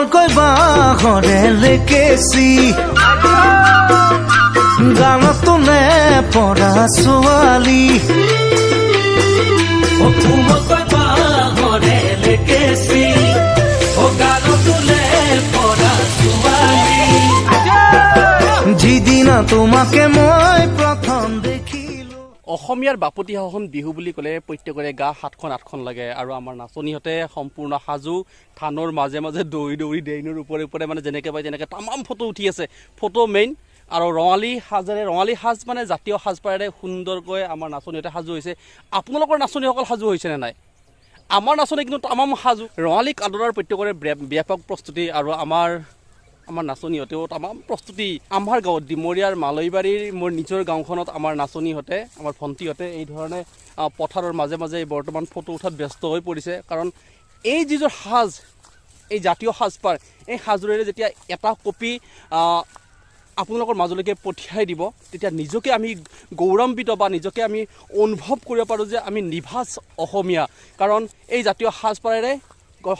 কোমলকৈ বাঁহৰে লেকেচি গানতো নে পৰা ছোৱালী যিদিনা তোমাকে মই অসমীয়াৰ বাপতিসাহোন বিহু বুলি ক'লে প্ৰত্যেকৰে গা সাতখন আঠখন লাগে আৰু আমাৰ নাচনীহঁতে সম্পূৰ্ণ সাজু থানৰ মাজে মাজে দৌৰি দৌৰি ডেইনৰ ওপৰে ওপৰে মানে যেনেকৈ পায় তেনেকৈ তামাম ফটো উঠি আছে। ফটো মেইন আৰু ৰঙালী সাজেৰে ৰঙালী সাজ মানে জাতীয় সাজপাৰেৰে সুন্দৰকৈ আমাৰ নাচনীহঁতে সাজু হৈছে। আপোনালোকৰ নাচনীসকল সাজু হৈছেনে নাই? আমাৰ নাচনী কিন্তু তামাম সাজু। ৰঙালীক আদৰাৰ প্ৰত্যেকৰে ব্য- ব্যাপক প্ৰস্তুতি আৰু আমাৰ আমাৰ নাচনীহঁতেও তামাম প্ৰস্তুতি, আমাৰ গাঁৱত ডিমৰীয়াৰ মালৈবাৰীৰ মোৰ নিজৰ গাঁওখনত আমাৰ নাচনীহঁতে আমাৰ ভণ্টিহঁতে এই ধৰণে পথাৰৰ মাজে মাজে বৰ্তমান ফটো উঠাত ব্যস্ত হৈ পৰিছে। কাৰণ এই যিযোৰ সাজ, এই জাতীয় সাজপাৰ এই সাজোৰেৰে যেতিয়া এটা কপি আপোনালোকৰ মাজলৈকে পঠিয়াই দিব, তেতিয়া নিজকে আমি গৌৰৱান্বিত বা নিজকে আমি অনুভৱ কৰিব পাৰোঁ যে আমি নিভাজ অসমীয়া। কাৰণ এই জাতীয় সাজপাৰেৰে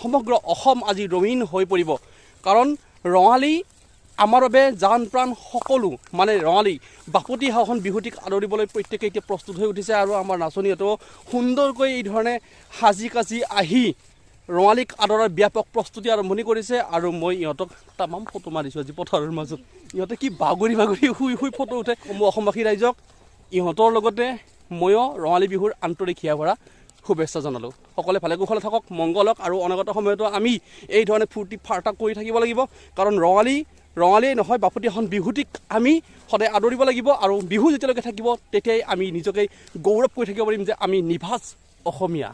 সমগ্ৰ অসম আজি ৰঙীন হৈ পৰিব। কাৰণ ৰঙালী আমাৰ বাবে জান প্ৰাণ সকলো মানে ৰঙালী বাপতি সাহোন বিহুটিক আদৰিবলৈ প্ৰত্যেকে এতিয়া প্ৰস্তুত হৈ উঠিছে আৰু আমাৰ নাচনীহঁতেও সুন্দৰকৈ এই ধৰণে সাজি কাজি আহি ৰঙালীক আদৰাৰ ব্যাপক প্ৰস্তুতি আৰম্ভণি কৰিছে আৰু মই ইহঁতক তামাম ফটো মাৰিছোঁ আজি পথাৰৰ মাজত। ইহঁতে কি বাগৰি বাগৰি শুই শুই ফটো উঠে। মই অসমবাসী ৰাইজক ইহঁতৰ লগতে ময়ো ৰঙালী বিহুৰ আন্তৰিক হিয়া ভৰা শুভেচ্ছা জনালোঁ। সকলোৱে ভালে কুশলে থাকক মংগল হওক আৰু অনাগত সময়তো আমি এই ধৰণে ফূৰ্তি ফাৰ্তা কৰি থাকিব লাগিব। কাৰণ ৰঙালী ৰঙালীয়ে নহয় বাপতি এখন বিহুটিক আমি সদায় আদৰিব লাগিব আৰু বিহু যেতিয়ালৈকে থাকিব তেতিয়াই আমি নিজকে গৌৰৱ কৰি থাকিব পাৰিম যে আমি নিভাজ অসমীয়া।